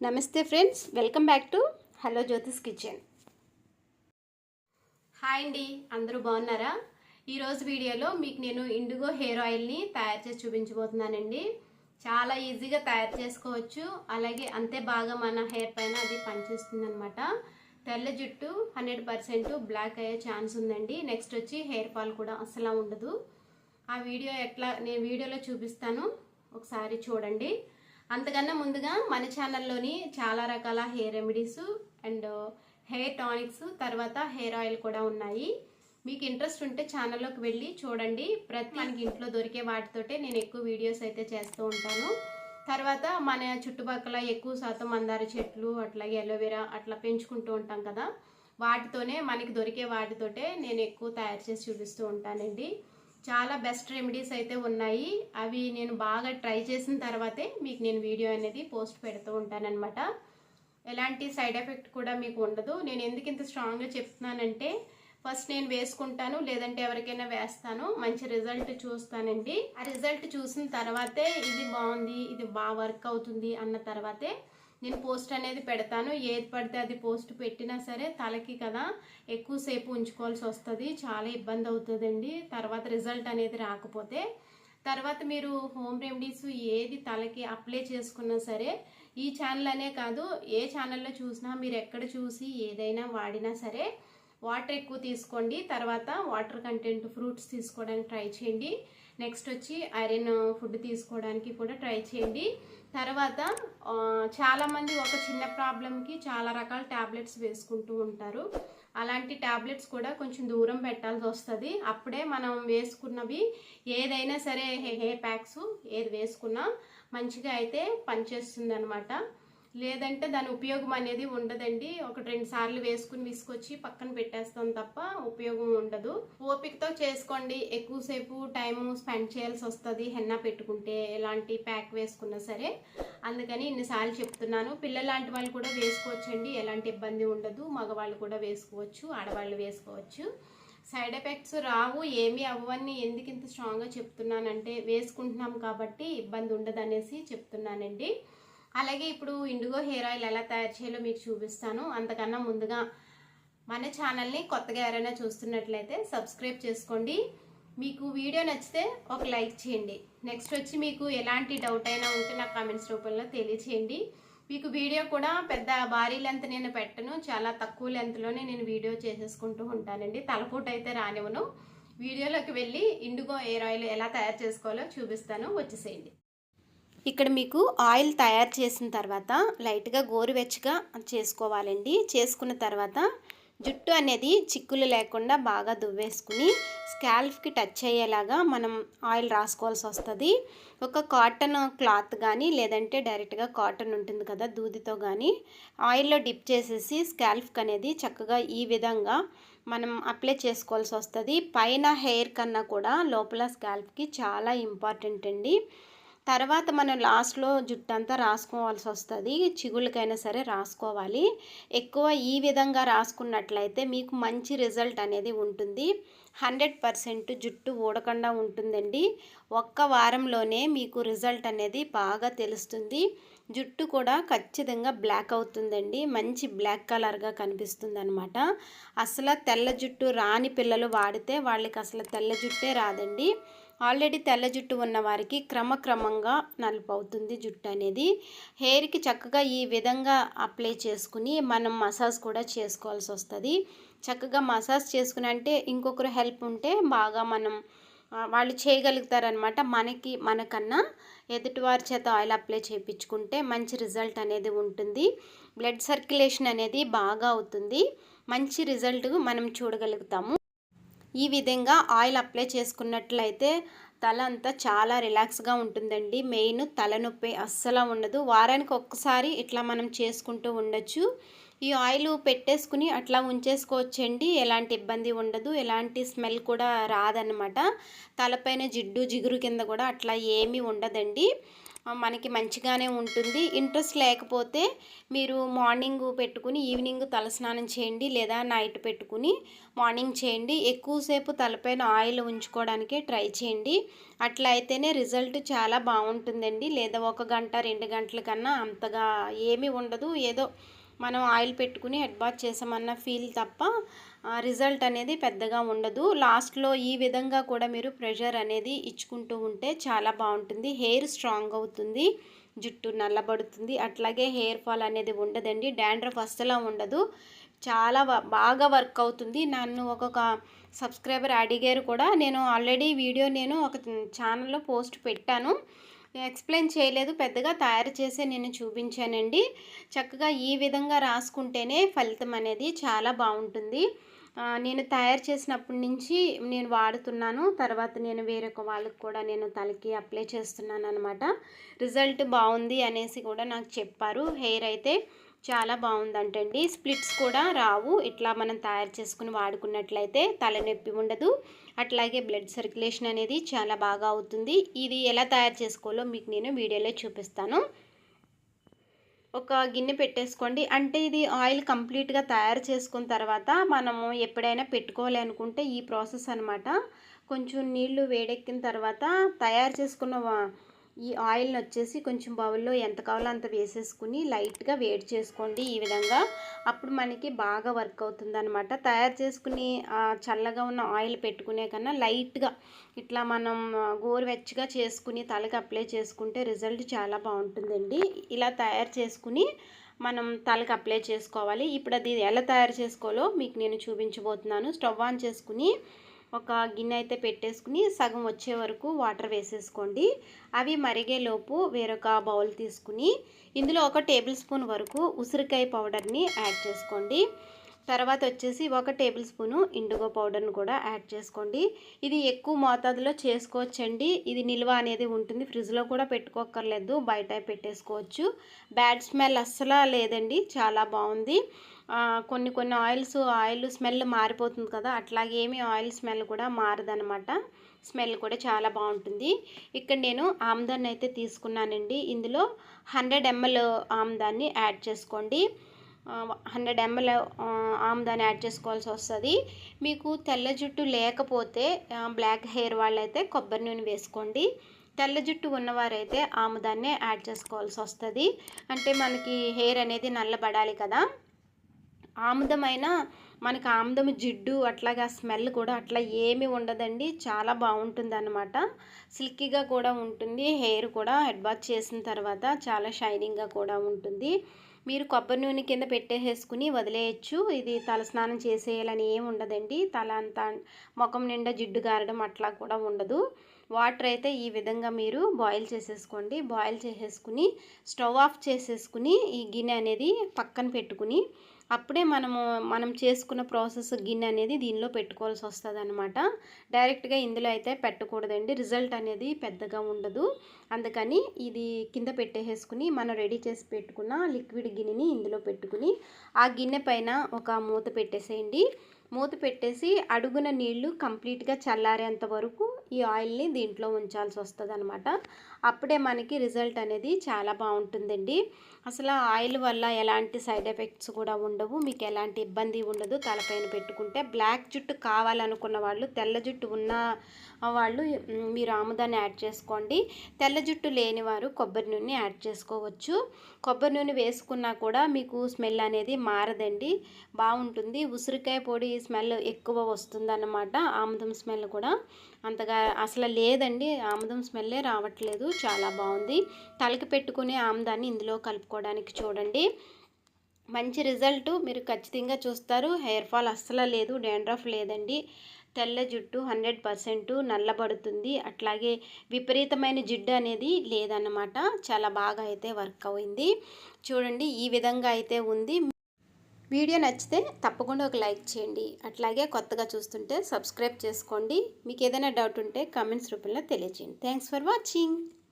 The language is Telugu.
నమస్తే friends welcome back to hello Jyothish kitchen. Hi అండి అందరూ బాగున్నారా? ఈరోజు వీడియోలో మీకు నేను ఇండిగో హెయిర్ ఆయిల్ని తయారు చేసి చూపించబోతున్నానండి. చాలా ఈజీగా తయారు చేసుకోవచ్చు. అలాగే అంతే బాగా మన హెయిర్ పైన అది పనిచేస్తుంది అనమాట తెల్ల జుట్టు హండ్రెడ్ పర్సెంట్ బ్లాక్ అయ్యే ఛాన్స్ ఉందండి. నెక్స్ట్ వచ్చి హెయిర్ ఫాల్ కూడా అసలు ఉండదు. ఆ వీడియో ఎట్లా నేను వీడియోలో చూపిస్తాను. ఒకసారి చూడండి. అంతకన్నా ముందుగా మన ఛానల్లోని చాలా రకాల hair remedies and hair tonics తర్వాత హెయిర్ ఆయిల్ కూడా ఉన్నాయి. మీకు ఇంట్రెస్ట్ ఉంటే ఛానల్లోకి వెళ్ళి చూడండి. ప్రతి మనకి ఇంట్లో దొరికే వాటితోటే నేను ఎక్కువ వీడియోస్ అయితే చేస్తూ ఉంటాను. తర్వాత మన చుట్టుపక్కల ఎక్కువ శాతం మందార చెట్లు అట్లాగే ఎలోవెరా అట్లా పెంచుకుంటూ ఉంటాం కదా. వాటితోనే మనకి దొరికే వాటితోటే నేను ఎక్కువ తయారు చేసి చూపిస్తూ ఉంటానండి. చాలా బెస్ట్ రెమెడీస్ అయితే ఉన్నాయి. అవి నేను బాగా ట్రై చేసిన తర్వాతే మీకు నేను వీడియో అనేది పోస్ట్ పెడుతూ ఉంటానన్నమాట. ఎలాంటి సైడ్ ఎఫెక్ట్ కూడా మీకు ఉండదు. నేను ఎందుకు ఇంత స్ట్రాంగ్గా చెప్తున్నానంటే ఫస్ట్ నేను వేసుకుంటాను లేదంటే ఎవరికైనా వేస్తాను మంచి రిజల్ట్ చూస్తానండి. ఆ రిజల్ట్ చూసిన తర్వాతే ఇది బాగుంది ఇది బాగా వర్క్ అవుతుంది అన్న తర్వాతే నేను పోస్ట్ అనేది పెడతాను. ఏది పడితే అది పోస్ట్ పెట్టినా సరే తలకి కదా ఎక్కువసేపు ఉంచుకోవాల్సి వస్తుంది. చాలా ఇబ్బంది అవుతుందండి. తర్వాత రిజల్ట్ అనేది రాకపోతే. తర్వాత మీరు హోమ్ రెమెడీస్ ఏది తలకి అప్లై చేసుకున్నా సరే ఈ ఛానల్ అనే కాదు ఏ ఛానల్లో చూసినా మీరు ఎక్కడ చూసి ఏదైనా వాడినా సరే వాటర్ ఎక్కువ తీసుకోండి. తర్వాత వాటర్ కంటెంట్ ఫ్రూట్స్ తీసుకోవడానికి ట్రై చేయండి. నెక్స్ట్ వచ్చి ఐరన్ ఫుడ్ తీసుకోవడానికి కూడా ట్రై చేయండి. తర్వాత చాలామంది ఒక చిన్న ప్రాబ్లంకి చాలా రకాల ట్యాబ్లెట్స్ వేసుకుంటూ ఉంటారు. అలాంటి ట్యాబ్లెట్స్ కూడా కొంచెం దూరం పెట్టాల్సి వస్తుంది. అప్పుడే మనం వేసుకున్నవి ఏదైనా సరే హెయిర్ ప్యాక్స్ ఏది వేసుకున్నా మంచిగా అయితే పనిచేస్తుంది అనమాట లేదంటే దాని ఉపయోగం అనేది ఉండదండి. ఒకటి రెండు సార్లు వేసుకుని తీసుకొచ్చి పక్కన పెట్టేస్తాం తప్ప ఉపయోగం ఉండదు. ఓపికతో చేసుకోండి. ఎక్కువసేపు టైం స్పెండ్ చేయాల్సి వస్తుంది. హెన్నా పెట్టుకుంటే ఎలాంటి ప్యాక్ వేసుకున్నా సరే. అందుకని ఇన్నిసార్లు చెప్తున్నాను. పిల్లలాంటి వాళ్ళు కూడా వేసుకోవచ్చండి. ఎలాంటి ఇబ్బంది ఉండదు. మగవాళ్ళు కూడా వేసుకోవచ్చు. ఆడవాళ్ళు వేసుకోవచ్చు. సైడ్ ఎఫెక్ట్స్ రావు. ఏమీ అవ్వని ఎందుకు ఇంత స్ట్రాంగ్గా చెప్తున్నానంటే వేసుకుంటున్నాం కాబట్టి ఇబ్బంది ఉండదు అనేసి చెప్తున్నానండి. అలాగే ఇప్పుడు ఇండిగో హెయిర్ ఆయిల్ ఎలా తయారు చేయాలో మీకు చూపిస్తాను. అంతకన్నా ముందుగా మన ఛానల్ని కొత్తగా ఎవరైనా చూస్తున్నట్లయితే సబ్స్క్రైబ్ చేసుకోండి. మీకు వీడియో నచ్చితే ఒక లైక్ చేయండి. నెక్స్ట్ వచ్చి మీకు ఎలాంటి డౌట్ అయినా ఉంటే నాకు కామెంట్స్ రూపంలో తెలియచేయండి. మీకు వీడియో కూడా పెద్ద భారీ లెంత్ నేను పెట్టను. చాలా తక్కువ లెంత్లోనే నేను వీడియో చేసేసుకుంటూ ఉంటానండి. తలపూట అయితే రానివ్వను. వీడియోలోకి వెళ్ళి ఇండిగో ఎయిర్ ఆయిల్ ఎలా తయారు చేసుకోవాలో చూపిస్తాను. వచ్చేసేయండి. ఇక్కడ మీకు ఆయిల్ తయారు చేసిన తర్వాత లైట్గా గోరువెచ్చగా చేసుకోవాలండి. చేసుకున్న తర్వాత జుట్టు అనేది చిక్కులు లేకుండా బాగా దువ్వేసుకుని స్కాల్ఫ్కి టచ్ అయ్యేలాగా మనం ఆయిల్ రాసుకోవాల్సి వస్తుంది. ఒక కాటన్ క్లాత్ కానీ లేదంటే డైరెక్ట్గా కాటన్ ఉంటుంది కదా దూదితో కానీ ఆయిల్లో డిప్ చేసేసి స్కాల్ఫ్కి అనేది చక్కగా ఈ విధంగా మనం అప్లై చేసుకోవాల్సి వస్తుంది. పైన హెయిర్ కన్నా కూడా లోపల స్కాల్ఫ్కి చాలా ఇంపార్టెంట్ అండి. తర్వాత మనం లాస్ట్లో జుట్టు అంతా రాసుకోవాల్సి వస్తుంది. చిగుళ్ళకైనా సరే రాసుకోవాలి. ఎక్కువ ఈ విధంగా రాసుకున్నట్లయితే మీకు మంచి రిజల్ట్ అనేది ఉంటుంది. హండ్రెడ్ పర్సెంట్ జుట్టు ఊడకుండా ఉంటుందండి. ఒక్క వారంలోనే మీకు రిజల్ట్ అనేది బాగా తెలుస్తుంది. జుట్టు కూడా ఖచ్చితంగా బ్లాక్ అవుతుందండి. మంచి బ్లాక్ కలర్గా కనిపిస్తుంది అనమాట అసలు తెల్ల జుట్టు రాని పిల్లలు వాడితే వాళ్ళకి అసలు తెల్ల జుట్టే రాదండి. ఆల్రెడీ తెల్ల జుట్టు ఉన్న వారికి క్రమక్రమంగా నలుపు అవుతుంది జుట్టు అనేది. హెయిర్కి చక్కగా ఈ విధంగా అప్లై చేసుకుని మనం మసాజ్ కూడా చేసుకోవాల్సి వస్తుంది. చక్కగా మసాజ్ చేసుకుని అంటే ఇంకొకరు హెల్ప్ ఉంటే బాగా మనం వాళ్ళు చేయగలుగుతారనమాట. మనకి మనకన్నా ఎదుటివారి చేత ఆయిల్ అప్లై చేయించుకుంటే మంచి రిజల్ట్ అనేది ఉంటుంది. బ్లడ్ సర్క్యులేషన్ అనేది బాగా అవుతుంది. మంచి రిజల్ట్ మనం చూడగలుగుతాము. ఈ విధంగా ఆయిల్ అప్లై చేసుకున్నట్లయితే తల అంతా చాలా రిలాక్స్గా ఉంటుందండి. మెయిన్ తలనొప్పి అస్సలు ఉండదు. వారానికి ఒక్కసారి ఇట్లా మనం చేసుకుంటూ ఉండొచ్చు. ఈ ఆయిల్ పెట్టేసుకుని అట్లా ఉంచేసుకోవచ్చండి. ఎలాంటి ఇబ్బంది ఉండదు. ఎలాంటి స్మెల్ కూడా రాదనమాట తలపైన జిడ్డు జిగురు కింద కూడా అట్లా ఏమీ ఉండదండి. మనకి మంచిగానే ఉంటుంది. ఇంట్రెస్ట్ లేకపోతే మీరు మార్నింగ్ పెట్టుకుని ఈవినింగ్ తలస్నానం చేయండి లేదా నైట్ పెట్టుకుని మార్నింగ్ చేయండి. ఎక్కువసేపు తలపైన ఆయిల్ ఉంచుకోవడానికే ట్రై చేయండి. అట్లా అయితేనే రిజల్ట్ చాలా బాగుంటుందండి. లేదా ఒక గంట రెండు గంటల కన్నా అంతగా ఏమీ ఉండదు. ఏదో మనం ఆయిల్ పెట్టుకుని హెడ్ బాత్ చేసామన్న ఫీల్ తప్ప రిజల్ట్ అనేది పెద్దగా ఉండదు. లాస్ట్లో ఈ విధంగా కూడా మీరు ప్రెషర్ అనేది ఇచ్చుకుంటూ ఉంటే చాలా బాగుంటుంది. హెయిర్ స్ట్రాంగ్ అవుతుంది. జుట్టు నల్లబడుతుంది. అట్లాగే హెయిర్ ఫాల్ అనేది ఉండదండి. డాండ్రఫ్ అస్సలు ఉండదు. చాలా బాగా వర్క్ అవుతుంది. నన్ను ఒక్కొక్క సబ్స్క్రైబర్ అడిగారు కూడా. నేను ఆల్రెడీ వీడియో నేను ఒక ఛానల్లో పోస్ట్ పెట్టాను. ఎక్స్ప్లెయిన్ చేయలేదు. పెద్దగా తయారు చేసే నేను చూపించానండి. చక్కగా ఈ విధంగా రాసుకుంటేనే ఫలితం అనేది చాలా బాగుంటుంది. నేను తయారు చేసినప్పటి నుంచి నేను వాడుతున్నాను. తర్వాత నేను వేరొక వాళ్ళకి కూడా నేను తలకి అప్లై చేస్తున్నాను అనమాట రిజల్ట్ బాగుంది అనేసి కూడా నాకు చెప్పారు. హెయిర్ అయితే చాలా బాగుందంటండి. స్ప్లిట్స్ కూడా రావు. ఇట్లా మనం తయారు చేసుకుని వాడుకున్నట్లయితే తలనొప్పి ఉండదు. అట్లాగే బ్లడ్ సర్క్యులేషన్ అనేది చాలా బాగా అవుతుంది. ఇది ఎలా తయారు చేసుకోవాలో మీకు నేను వీడియోలో చూపిస్తాను. ఒక గిన్నె పెట్టేసుకోండి. అంటే ఇది ఆయిల్ కంప్లీట్గా తయారు చేసుకున్న తర్వాత మనము ఎప్పుడైనా పెట్టుకోవాలి అనుకుంటే ఈ ప్రాసెస్ అనమాట కొంచెం నీళ్ళు వేడెక్కిన తర్వాత తయారు చేసుకున్న వా- ఈ ఆయిల్ని వచ్చేసి కొంచెం బౌల్లో ఎంత కావాలో అంత వేసేసుకుని లైట్గా వేడి చేసుకోండి ఈ విధంగా. అప్పుడు మనకి బాగా వర్క్ అవుతుంది అనమాట తయారు చేసుకుని చల్లగా ఉన్న ఆయిల్ పెట్టుకునే కన్నా లైట్గా ఇట్లా మనం గోరువెచ్చగా చేసుకుని తలకి అప్లై చేసుకుంటే రిజల్ట్ చాలా బాగుంటుందండి. ఇలా తయారు చేసుకుని మనం తలకి అప్లై చేసుకోవాలి. ఇప్పుడు అది ఎలా తయారు చేసుకోవాలో మీకు నేను చూపించబోతున్నాను. స్టవ్ ఆన్ చేసుకుని ఒక గిన్నె అయితే పెట్టేసుకుని సగం వచ్చే వరకు వాటర్ వేసేసుకోండి. అవి మరిగేలోపు వేరొక బౌల్ తీసుకుని ఇందులో ఒక టేబుల్ స్పూన్ వరకు ఉసిరికాయ పౌడర్ని యాడ్ చేసుకోండి. తర్వాత వచ్చేసి ఒక టేబుల్ స్పూను ఇండిగో పౌడర్ని కూడా యాడ్ చేసుకోండి. ఇది ఎక్కువ మోతాదులో చేసుకోవచ్చండి. ఇది నిల్వ అనేది ఉంటుంది. ఫ్రిడ్జ్లో కూడా పెట్టుకోక్కర్లేదు. బయట పెట్టేసుకోవచ్చు. బ్యాడ్ స్మెల్ అస్సలు లేదండి. చాలా బాగుంది. కొన్ని కొన్ని ఆయిల్స్ ఆయిల్ స్మెల్ మారిపోతుంది కదా అట్లాగే ఏమి ఆయిల్ స్మెల్ కూడా మారదనమాట స్మెల్ కూడా చాలా బాగుంటుంది. ఇక్కడ నేను ఆమ్దాన్ని అయితే తీసుకున్నానండి. ఇందులో హండ్రెడ్ ఎంఎల్ ఆమ్దాన్ని యాడ్ చేసుకోండి. హండ్రెడ్ ఎంఎల్ ఆమ్దాన్ని యాడ్ చేసుకోవాల్సి వస్తుంది. మీకు తెల్ల జుట్టు లేకపోతే బ్లాక్ హెయిర్ వాళ్ళైతే కొబ్బరి నూనె వేసుకోండి. తెల్ల జుట్టు ఉన్నవారైతే ఆముదాన్నే యాడ్ చేసుకోవాల్సి వస్తుంది. అంటే మనకి హెయిర్ అనేది నల్లబడాలి కదా. ఆముదమైన మనకు ఆముదం జిడ్డు అట్లాగా స్మెల్ కూడా అట్లా ఏమి ఉండదండి. చాలా బాగుంటుంది అనమాట సిల్కీగా కూడా ఉంటుంది. హెయిర్ కూడా హెడ్ వాష్ చేసిన తర్వాత చాలా షైనింగ్గా కూడా ఉంటుంది. మీరు కొబ్బరి నూనె కింద పెట్టేసేసుకుని వదిలేయచ్చు. ఇది తల స్నానం చేసేయాలని ఏమి ఉండదండి. తల అంతా ముఖం నిండా జిడ్డు గారడం అట్లా కూడా ఉండదు. వాటర్ అయితే ఈ విధంగా మీరు బాయిల్ చేసేసుకోండి. బాయిల్ చేసేసుకుని స్టవ్ ఆఫ్ చేసేసుకుని ఈ గిన్నె అనేది పక్కన పెట్టుకుని అప్పుడే మనము మనం చేసుకున్న ప్రాసెస్ గిన్నె అనేది దీనిలో పెట్టుకోవాల్సి వస్తుంది అనమాట డైరెక్ట్గా ఇందులో అయితే పెట్టకూడదండి. రిజల్ట్ అనేది పెద్దగా ఉండదు. అందుకని ఇది కింద పెట్టేసుకుని మనం రెడీ చేసి పెట్టుకున్న లిక్విడ్ గిన్నెని ఇందులో పెట్టుకుని ఆ గిన్నె పైన ఒక మూత పెట్టేసేయండి. మూత పెట్టేసి అడుగున నీళ్ళు కంప్లీట్గా చల్లారేంత వరకు ఈ ఆయిల్ని దీంట్లో ఉంచాల్సి వస్తుంది అనమాట అప్పుడే మనకి రిజల్ట్ అనేది చాలా బాగుంటుందండి. అసలు ఆయిల్ వల్ల ఎలాంటి సైడ్ ఎఫెక్ట్స్ కూడా ఉండవు. మీకు ఎలాంటి ఇబ్బంది ఉండదు. తలపైన పెట్టుకుంటే బ్లాక్ జుట్టు కావాలనుకున్న వాళ్ళు తెల్ల జుట్టు ఉన్న వాళ్ళు మీరు ఆముదాన్ని యాడ్ చేసుకోండి. తెల్ల జుట్టు లేని వారు కొబ్బరి నూనె యాడ్ చేసుకోవచ్చు. కొబ్బరి నూనె వేసుకున్నా కూడా మీకు స్మెల్ అనేది మారదండి. బాగుంటుంది. ఉసిరికాయ పొడి స్మెల్ ఎక్కువ వస్తుందన్నమాట. ఆముదం స్మెల్ కూడా. అంతగా అసలు లేదండి. ఆముదం స్మెల్లే రావట్లేదు. చాలా బాగుంది. తలకి పెట్టుకునే ఆముదాన్ని ఇందులో కలుపుకోవడానికి చూడండి. మంచి రిజల్ట్ మీరు ఖచ్చితంగా చూస్తారు. హెయిర్ ఫాల్ అస్సలు లేదు. డాండ్రఫ్ లేదండి. తెల్ల జుట్టు హండ్రెడ్ పర్సెంట్ నల్లబడుతుంది. అట్లాగే విపరీతమైన జిడ్డు అనేది లేదన్నమాట. చాలా బాగా అయితే వర్క్ అయింది. చూడండి ఈ విధంగా అయితే ఉంది. వీడియో నచ్చితే తప్పకుండా ఒక లైక్ చేయండి. అట్లాగే కొత్తగా చూస్తుంటే సబ్స్క్రైబ్ చేసుకోండి. మీకు ఏదైనా డౌట్ ఉంటే కామెంట్స్ రూపంలో తెలియజేయండి థ్యాంక్స్ ఫర్ వాచింగ్